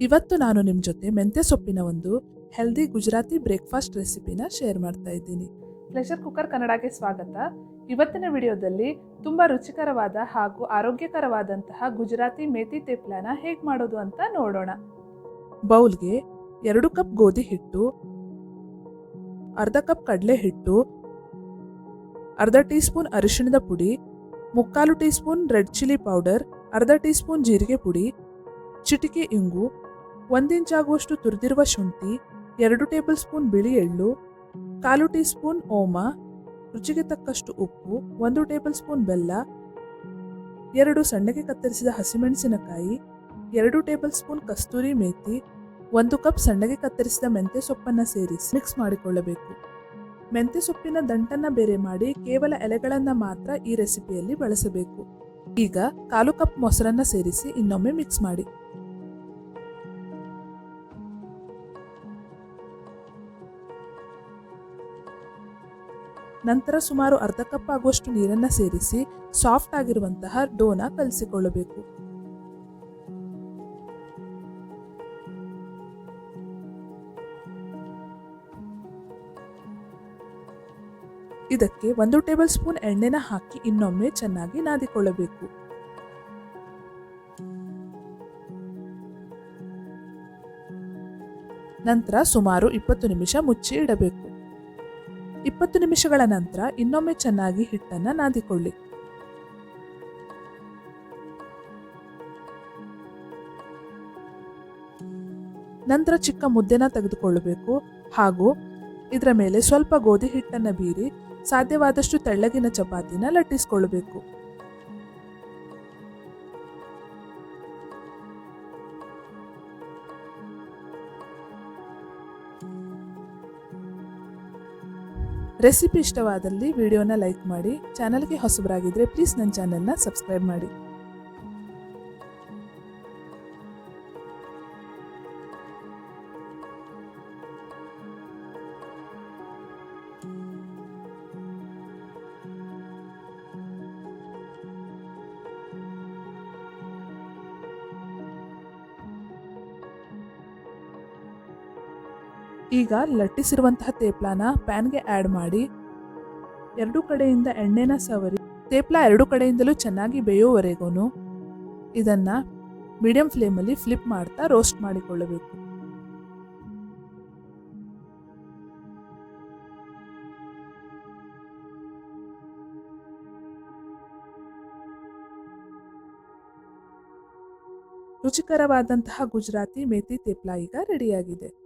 ಇವತ್ತು ನಾನು ನಿಮ್ಮ ಜೊತೆ ಮೆಂತ್ಯ ಸೊಪ್ಪಿನ ಒಂದು ಹೆಲ್ದಿ ಗುಜರಾತಿ ಬ್ರೇಕ್ಫಾಸ್ಟ್ ರೆಸಿಪಿನ ಶೇರ್ ಮಾಡ್ತಾ ಇದ್ದೀನಿ. ಪ್ರೆಷರ್ ಕುಕ್ಕರ್ ಕನ್ನಡಕ್ಕೆ ಸ್ವಾಗತ. ಇವತ್ತಿನ ವಿಡಿಯೋದಲ್ಲಿ ತುಂಬ ರುಚಿಕರವಾದ ಹಾಗೂ ಆರೋಗ್ಯಕರವಾದಂತಹ ಗುಜರಾತಿ ಮೇತಿ ತೇಪ್ಲಾನ ಹೇಗೆ ಮಾಡೋದು ಅಂತ ನೋಡೋಣ. ಬೌಲ್ಗೆ ಎರಡು ಕಪ್ ಗೋಧಿ ಹಿಟ್ಟು, ಅರ್ಧ ಕಪ್ ಕಡಲೆ ಹಿಟ್ಟು, ಅರ್ಧ ಟೀ ಸ್ಪೂನ್ ಅರಿಶಿಣದ ಪುಡಿ, ಮುಕ್ಕಾಲು teaspoon red chilli powder, ಅರ್ಧ ಟೀ ಸ್ಪೂನ್ ಜೀರಿಗೆ ಪುಡಿ ಚಿಟಿಕೆ ಇಂಗು, ಒಂದಿಂಚಾಗುವಷ್ಟು ತುರಿದಿರುವ ಶುಂಠಿ, ಎರಡು ಟೇಬಲ್ ಸ್ಪೂನ್ ಬಿಳಿ ಎಳ್ಳು, ಕಾಲು ಟೀ ಸ್ಪೂನ್ ಓಮ, ರುಚಿಗೆ ತಕ್ಕಷ್ಟು ಉಪ್ಪು, ಒಂದು ಟೇಬಲ್ ಸ್ಪೂನ್ ಬೆಲ್ಲ, ಎರಡು ಸಣ್ಣಗೆ ಕತ್ತರಿಸಿದ ಹಸಿಮೆಣಸಿನಕಾಯಿ, ಎರಡು ಟೇಬಲ್ ಸ್ಪೂನ್ ಕಸ್ತೂರಿ ಮೇಥಿ ಒಂದು ಕಪ್ ಸಣ್ಣಗೆ ಕತ್ತರಿಸಿದ ಮೆಂತ್ಯ ಸೊಪ್ಪನ್ನು ಸೇರಿಸಿ ಮಿಕ್ಸ್ ಮಾಡಿಕೊಳ್ಳಬೇಕು. ಮೆಂತ್ಯ ಸೊಪ್ಪಿನ ದಂಟನ್ನು ಬೇರೆ ಮಾಡಿ ಕೇವಲ ಎಲೆಗಳನ್ನು ಮಾತ್ರ ಈ ರೆಸಿಪಿಯಲ್ಲಿ ಬಳಸಬೇಕು. ಈಗ ಕಾಲು ಕಪ್ ಮೊಸರನ್ನು ಸೇರಿಸಿ ಇನ್ನೊಮ್ಮೆ ಮಿಕ್ಸ್ ಮಾಡಿ. ನಂತರ ಸುಮಾರು ಅರ್ಧ ಕಪ್ ಆಗುವಷ್ಟು ನೀರನ್ನು ಸೇರಿಸಿ ಸಾಫ್ಟ್ ಆಗಿರುವಂತಹ ಡೋನ ಕಲಿಸಿಕೊಳ್ಳಬೇಕು. ಇದಕ್ಕೆ ಒಂದು ಟೇಬಲ್ ಸ್ಪೂನ್ ಎಣ್ಣೆನ ಹಾಕಿ ಇನ್ನೊಮ್ಮೆ ಚೆನ್ನಾಗಿ ನಾದಿಕೊಳ್ಳಬೇಕು. ನಂತರ ಸುಮಾರು ಇಪ್ಪತ್ತು ನಿಮಿಷ ಮುಚ್ಚಿ ಇಡಬೇಕು. ಇಪ್ಪತ್ತು ನಿಮಿಷಗಳ ನಂತರ ಇನ್ನೊಮ್ಮೆ ಚೆನ್ನಾಗಿ ಹಿಟ್ಟನ್ನು ನಾದಿಕೊಳ್ಳಿ. ನಂತರ ಚಿಕ್ಕ ಮುದ್ದೆನ ತೆಗೆದುಕೊಳ್ಳಬೇಕು. ಹಾಗೂ ಇದರ ಮೇಲೆ ಸ್ವಲ್ಪ ಗೋಧಿ ಹಿಟ್ಟನ್ನು ಬೀರಿ ಸಾಧ್ಯವಾದಷ್ಟು ತೆಳ್ಳಗಿನ ಚಪಾತಿನ ಲಟ್ಟಿಸಿಕೊಳ್ಳಬೇಕು ರೆಸಿಪಿ ಇಷ್ಟವಾದಲ್ಲಿ ವಿಡಿಯೋನ ಲೈಕ್ ಮಾಡಿ ಚಾನಲ್ಗೆ ಹೊಸಬರಾಗಿದ್ದರೆ ಪ್ಲೀಸ್ ನನ್ನ ಚಾನಲ್ನ ಸಬ್ಸ್ಕ್ರೈಬ್ ಮಾಡಿ. ಈಗ ಲಟ್ಟಿಸಿರುವಂತಹ ತೇಪ್ಲಾನ ಪ್ಯಾನ್ಗೆ ಆ್ಯಡ್ ಮಾಡಿ. ಎರಡು ಕಡೆಯಿಂದ ಎಣ್ಣೆನ ಸವರಿ, ತೇಪ್ಲ ಎರಡು ಕಡೆಯಿಂದಲೂ ಚೆನ್ನಾಗಿ ಬೇಯೋವರೆಗೂ ಇದನ್ನು ಮೀಡಿಯಂ ಫ್ಲೇಮಲ್ಲಿ ಫ್ಲಿಪ್ ಮಾಡ್ತಾ ರೋಸ್ಟ್ ಮಾಡಿಕೊಳ್ಳಬೇಕು. ರುಚಿಕರವಾದಂತಹ ಗುಜರಾತಿ ಮೇತಿ ತೇಪ್ಲ ಈಗ ರೆಡಿಯಾಗಿದೆ.